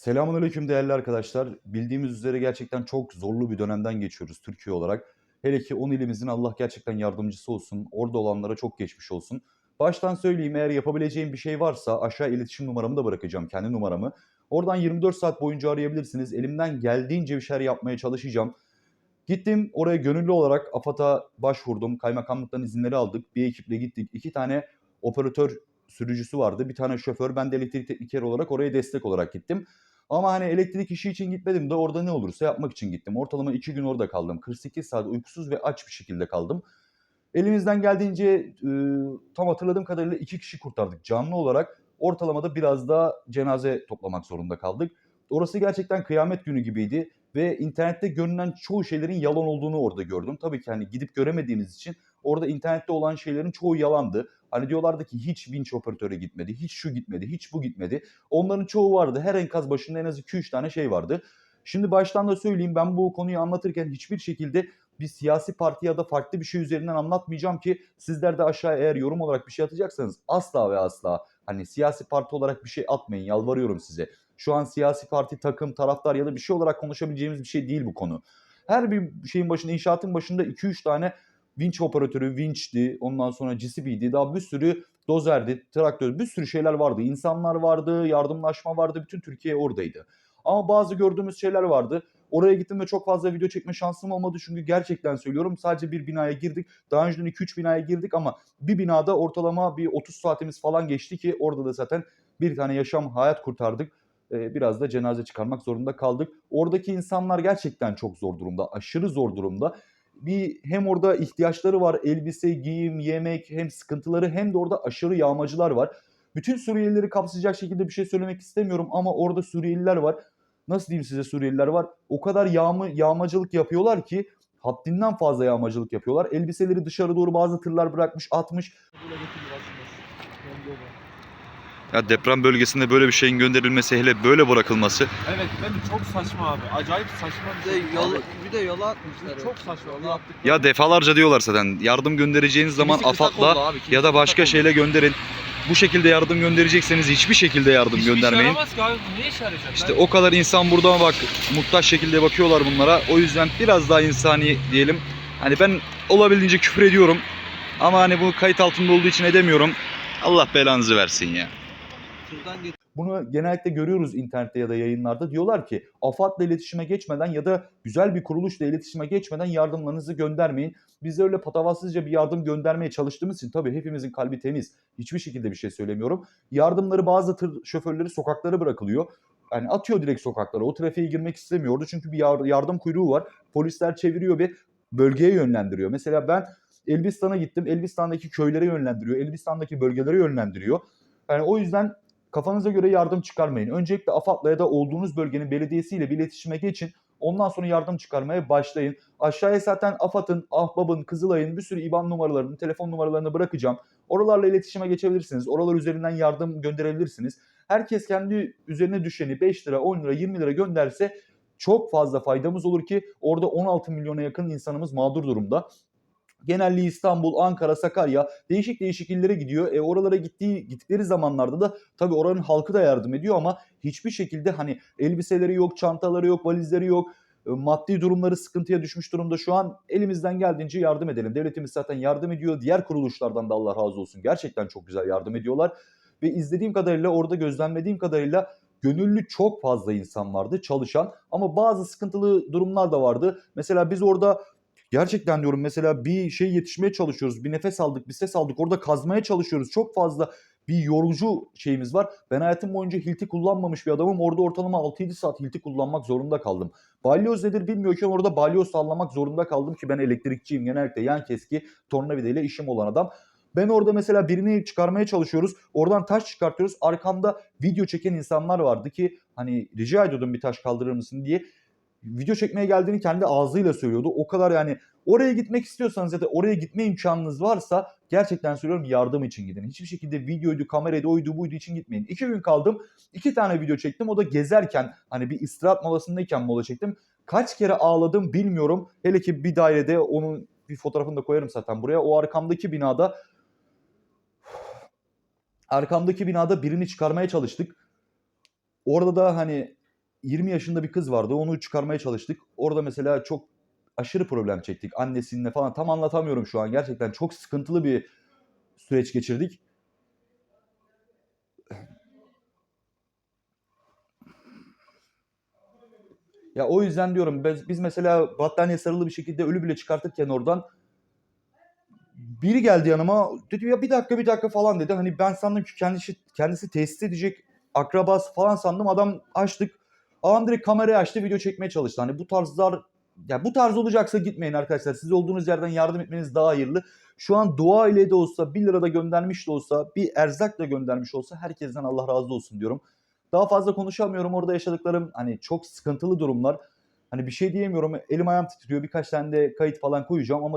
Selamünaleyküm değerli arkadaşlar. Bildiğimiz üzere gerçekten çok zorlu bir dönemden geçiyoruz Türkiye olarak. Hele ki 10 ilimizin Allah gerçekten yardımcısı olsun. Orada olanlara çok geçmiş olsun. Baştan söyleyeyim eğer yapabileceğim bir şey varsa aşağı iletişim numaramı da bırakacağım kendi numaramı. Oradan 24 saat boyunca arayabilirsiniz. Elimden geldiğince bir şeyler yapmaya çalışacağım. Gittim oraya gönüllü olarak AFAD'a başvurdum. Kaymakamlıktan izinleri aldık. Bir ekiple gittik. İki tane operatör sürücüsü vardı. Bir tane şoför. Ben de elektrik tekniker olarak oraya destek olarak gittim. Ama hani elektrik işi için gitmedim de orada ne olursa yapmak için gittim. Ortalama iki gün orada kaldım. 48 saat uykusuz ve aç bir şekilde kaldım. Elimizden geldiğince e, tam hatırladığım kadarıyla iki kişi kurtardık canlı olarak. Ortalamada biraz daha cenaze toplamak zorunda kaldık. Orası gerçekten kıyamet günü gibiydi ve internette görünen çoğu şeylerin yalan olduğunu orada gördüm. Tabii ki hani gidip göremediğimiz için orada internette olan şeylerin çoğu yalandı. Hani diyorlardı ki hiç vinç operatöre gitmedi, hiç şu gitmedi, hiç bu gitmedi. Onların çoğu vardı. Her enkaz başında en az 2-3 tane şey vardı. Şimdi baştan da söyleyeyim ben bu konuyu anlatırken hiçbir şekilde bir siyasi parti ya da farklı bir şey üzerinden anlatmayacağım ki sizler de aşağı eğer yorum olarak bir şey atacaksanız asla ve asla hani siyasi parti olarak bir şey atmayın yalvarıyorum size. Şu an siyasi parti, takım, taraftar ya da bir şey olarak konuşabileceğimiz bir şey değil bu konu. Her bir şeyin başında, inşaatın başında 2-3 tane vinç operatörü, vinçti, ondan sonra CCB'di, daha bir sürü dozerdi, traktör, bir sürü şeyler vardı. İnsanlar vardı, yardımlaşma vardı, bütün Türkiye oradaydı. Ama bazı gördüğümüz şeyler vardı. Oraya gittim ve çok fazla video çekme şansım olmadı çünkü gerçekten söylüyorum sadece bir binaya girdik. Daha önceden 2-3 binaya girdik ama bir binada ortalama bir 30 saatimiz falan geçti ki orada da zaten bir tane yaşam hayat kurtardık. Ee, biraz da cenaze çıkarmak zorunda kaldık. Oradaki insanlar gerçekten çok zor durumda, aşırı zor durumda bir hem orada ihtiyaçları var elbise, giyim, yemek hem sıkıntıları hem de orada aşırı yağmacılar var. Bütün Suriyelileri kapsayacak şekilde bir şey söylemek istemiyorum ama orada Suriyeliler var. Nasıl diyeyim size Suriyeliler var? O kadar yağma, yağmacılık yapıyorlar ki haddinden fazla yağmacılık yapıyorlar. Elbiseleri dışarı doğru bazı tırlar bırakmış, atmış. Ya deprem bölgesinde böyle bir şeyin gönderilmesi hele böyle bırakılması Evet ben de çok saçma abi. Acayip saçma bir şey. yola, Abi, bir de yola atmışlar. çok saçma. Yola attık. ya defalarca diyorlar zaten yardım göndereceğiniz zaman AFAD'la ya da başka şeyle gönderin. Bu şekilde yardım gönderecekseniz hiçbir şekilde yardım Hiçbir işe göndermeyin. yaramaz ki abi. Bu ne işe yarayacak? İşte Ben- o kadar insan burada bak muhtaç şekilde bakıyorlar bunlara. O yüzden biraz daha insani diyelim. Hani ben olabildiğince küfür ediyorum. Ama hani bu kayıt altında olduğu için edemiyorum. Allah belanızı versin ya. Şuradan geç. Bunu genellikle görüyoruz internette ya da yayınlarda. Diyorlar ki AFAD'la iletişime geçmeden ya da güzel bir kuruluşla iletişime geçmeden yardımlarınızı göndermeyin. Biz öyle patavatsızca bir yardım göndermeye çalıştığımız için tabii hepimizin kalbi temiz. Hiçbir şekilde bir şey söylemiyorum. Yardımları bazı tır şoförleri sokaklara bırakılıyor. Yani atıyor direkt sokaklara. O trafiğe girmek istemiyordu çünkü bir yar- yardım kuyruğu var. Polisler çeviriyor ve bölgeye yönlendiriyor. Mesela ben Elbistan'a gittim. Elbistan'daki köylere yönlendiriyor. Elbistan'daki bölgelere yönlendiriyor. Yani o yüzden kafanıza göre yardım çıkarmayın. Öncelikle AFAD'la ya da olduğunuz bölgenin belediyesiyle bir iletişime geçin. Ondan sonra yardım çıkarmaya başlayın. Aşağıya zaten AFAD'ın, Ahbab'ın, Kızılay'ın bir sürü IBAN numaralarını, telefon numaralarını bırakacağım. Oralarla iletişime geçebilirsiniz. Oralar üzerinden yardım gönderebilirsiniz. Herkes kendi üzerine düşeni 5 lira, 10 lira, 20 lira gönderse çok fazla faydamız olur ki orada 16 milyona yakın insanımız mağdur durumda. Genelliği İstanbul, Ankara, Sakarya değişik değişik illere gidiyor. E oralara gittiği gittikleri zamanlarda da tabii oranın halkı da yardım ediyor ama hiçbir şekilde hani elbiseleri yok, çantaları yok, valizleri yok. E, Maddi durumları sıkıntıya düşmüş durumda şu an elimizden geldiğince yardım edelim. Devletimiz zaten yardım ediyor. Diğer kuruluşlardan da Allah razı olsun. Gerçekten çok güzel yardım ediyorlar. Ve izlediğim kadarıyla orada gözlemlediğim kadarıyla gönüllü çok fazla insan vardı çalışan ama bazı sıkıntılı durumlar da vardı. Mesela biz orada gerçekten diyorum mesela bir şey yetişmeye çalışıyoruz. Bir nefes aldık, bir ses aldık. Orada kazmaya çalışıyoruz. Çok fazla bir yorucu şeyimiz var. Ben hayatım boyunca hilti kullanmamış bir adamım. Orada ortalama 6-7 saat hilti kullanmak zorunda kaldım. Balyoz nedir bilmiyorken orada balyoz sallamak zorunda kaldım ki ben elektrikçiyim. Genellikle yan keski tornavida ile işim olan adam. Ben orada mesela birini çıkarmaya çalışıyoruz. Oradan taş çıkartıyoruz. Arkamda video çeken insanlar vardı ki hani rica ediyordum bir taş kaldırır mısın diye. Video çekmeye geldiğini kendi ağzıyla söylüyordu. O kadar yani oraya gitmek istiyorsanız ya da oraya gitme imkanınız varsa gerçekten söylüyorum yardım için gidin. Hiçbir şekilde videoydu, kameraydı, oydu, buydu için gitmeyin. İki gün kaldım. iki tane video çektim. O da gezerken hani bir istirahat molasındayken mola çektim. Kaç kere ağladım bilmiyorum. Hele ki bir dairede onun bir fotoğrafını da koyarım zaten buraya. O arkamdaki binada arkamdaki binada birini çıkarmaya çalıştık. Orada da hani 20 yaşında bir kız vardı. Onu çıkarmaya çalıştık. Orada mesela çok aşırı problem çektik. Annesinle falan tam anlatamıyorum şu an. Gerçekten çok sıkıntılı bir süreç geçirdik. Ya o yüzden diyorum biz, biz mesela battaniye sarılı bir şekilde ölü bile çıkartırken oradan biri geldi yanıma dedi ya bir dakika bir dakika falan dedi. Hani ben sandım ki kendisi, kendisi tesis edecek akrabası falan sandım. Adam açtık. Adam direkt kamerayı açtı video çekmeye çalıştı. Hani bu tarzlar ya bu tarz olacaksa gitmeyin arkadaşlar. Siz olduğunuz yerden yardım etmeniz daha hayırlı. Şu an dua ile de olsa 1 lira da göndermiş de olsa bir erzak da göndermiş olsa herkesten Allah razı olsun diyorum. Daha fazla konuşamıyorum. Orada yaşadıklarım hani çok sıkıntılı durumlar. Hani bir şey diyemiyorum. Elim ayağım titriyor. Birkaç tane de kayıt falan koyacağım ama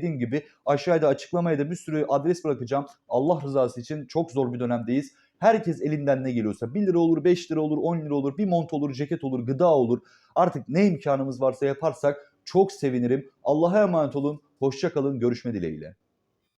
dediğim gibi aşağıda açıklamaya da bir sürü adres bırakacağım. Allah rızası için çok zor bir dönemdeyiz. Herkes elinden ne geliyorsa 1 lira olur, 5 lira olur, 10 lira olur, bir mont olur, ceket olur, gıda olur. Artık ne imkanımız varsa yaparsak çok sevinirim. Allah'a emanet olun. Hoşça kalın. Görüşme dileğiyle.